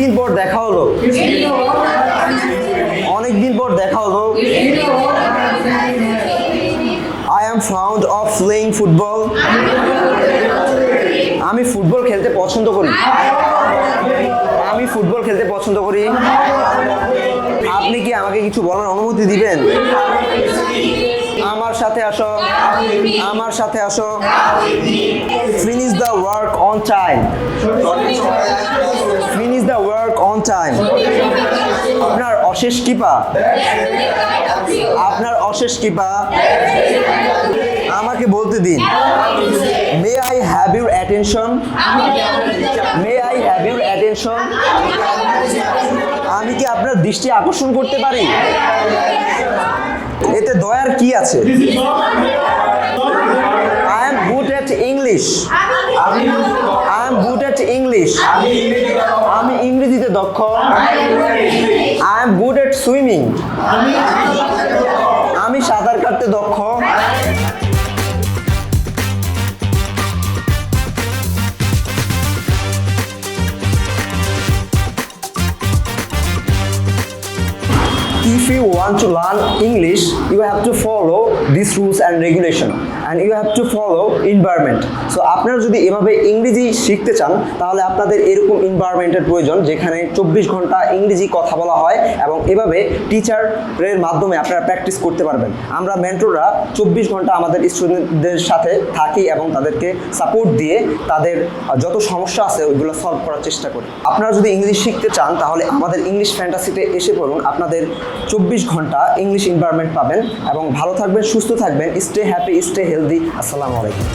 দিন পর দেখা হলো। অনেক দিন পর দেখা হলো। I am fond of playing football আমি ফুটবল খেলতে পছন্দ করি। আমি ফুটবল খেলতে পছন্দ করি। আপনি কি আমাকে কিছু বলার অনুমতি দিবেন? আমার সাথে আসো। আমার সাথে আসো। Finish the work on time finish the work on time আপনার অশেষ কৃপা। আপনার অশেষ কৃপা। আমাকে বলতে দিন। May I have your attention may I have your attention আমি কি আপনার দৃষ্টি আকর্ষণ করতে পারি? এতে দয়ার কি আছে? I am good at English I am good at English আমি ইংরেজিতে দক্ষ। I am good at swimming if you want to learn english, you have to follow these rules and regulation. And you have to follow environment. So, আপনারা যদি এভাবে ইংরেজি শিখতে চান, তাহলে আপনাদের এরকম এনভায়রনমেন্টের প্রয়োজন, যেখানে চব্বিশ ঘণ্টা ইংরেজি কথা বলা হয় এবং এভাবে টিচারের মাধ্যমে আপনারা প্র্যাকটিস করতে পারবেন। আমরা মেন্টররা চব্বিশ ঘণ্টা আমাদের স্টুডেন্টদের সাথে থাকি এবং তাদেরকে সাপোর্ট দিয়ে তাদের যত সমস্যা আছে, ওইগুলো সলভ করার চেষ্টা করি। আপনারা যদি ইংলিশ শিখতে চান, তাহলে আমাদের ইংলিশ ফ্যান্টাসিতে এসে পড়ুন। আপনাদের চব্বিশ ঘণ্টা ইংলিশ এনভায়রনমেন্ট পাবেন এবং ভালো থাকবেন, সুস্থ থাকবেন স্টে হ্যাপি স্টে হেলদি আসসালামু আলাইকুম।